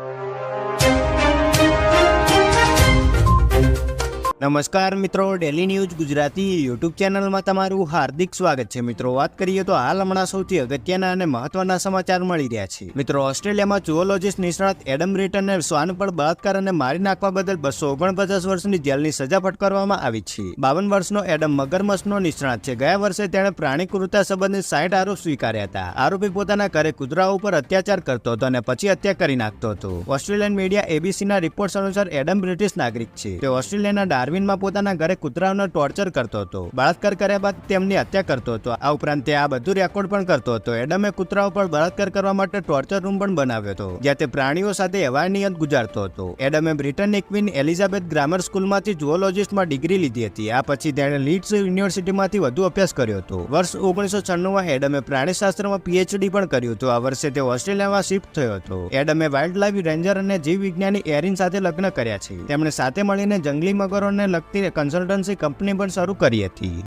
you. નમસ્કાર મિત્રો daily news Gujarati YouTube ચેનલમાં તમારું હાર્દિક સ્વાગત છે. મિત્રો, વાત કરીએ તો હાલ હમણાં સૌથી અગત્યના અને મહત્વના સમાચાર મળી રહ્યા છે. મિત્રો, ઓસ્ટ્રેલિયામાં જુઓલોજીસ્ટ નિષ્ણાત એડમ રિટનને શ્વાન પર બળાત્કાર અને મારી નાખવા બદલ બસો ઓગણપચાસ વર્ષની જેલની સજા ફટકારવામાં આવી છે. બાવન વર્ષનો એડમ મગરમસનો નિષ્ણાત છે. ગયા વર્ષે તેણે પ્રાણી ક્રૂરતા સંબંધિત સાઠ આરોપ સ્વીકાર્યા હતા. આરોપી પોતાના ઘરે કૂતરાઓ ઉપર અત્યાચાર કરતો હતો અને પછી હત્યા કરી નાખતો હતો. ઓસ્ટ્રેલિયન મીડિયા એબીસીના રિપોર્ટ્સ અનુસાર એડમ બ્રિટિશ નાગરિક છે. તે ઓસ્ટ્રેલિયાના ડાર્વિનમાં પોતાના ઘરે કૂતરાઓનો ટોર્ચર કરતો હતો. બળાત્કાર કર્યા બાદ તેમની હત્યા કરતો હતો. આ ઉપરાંત તે આ બધું રેકોર્ડ પણ કરતો હતો. એડમે કૂતરાઓ પર બળાત્કાર કરવા માટે ટોર્ચર રૂમ પણ બનાવ્યો હતો, જ્યાં તે પ્રાણીઓ સાથે એવાની અંત ગુજારતો હતો. એડમે બ્રિટનની ક્વીન એલિઝાબેથ ગ્રામર સ્કૂલમાંથી જુઓલોજીસ્ટમાં ડિગ્રી લીધી હતી. આ પછી તેણે લીડ્સ યુનિવર્સિટીમાંથી વધુ અભ્યાસ કર્યો હતો. વર્ષ ઓગણીસો છન્નુંમાં એડમે પ્રાણીશાસ્ત્રમાં પીએચડી પણ કર્યું હતું. આ વર્ષે તે ઓસ્ટ્રેલિયામાં શિફ્ટ થયો હતો. એડમે વાઇલ્ડ લાઈફ રેન્જર અને જીવ વિજ્ઞાની એરિન સાથે લગ્ન કર્યા છે. તેમણે સાથે મળીને જંગલી મગરોને લગતી કન્સલ્ટન્સી કંપની પણ શરૂ કરી હતી.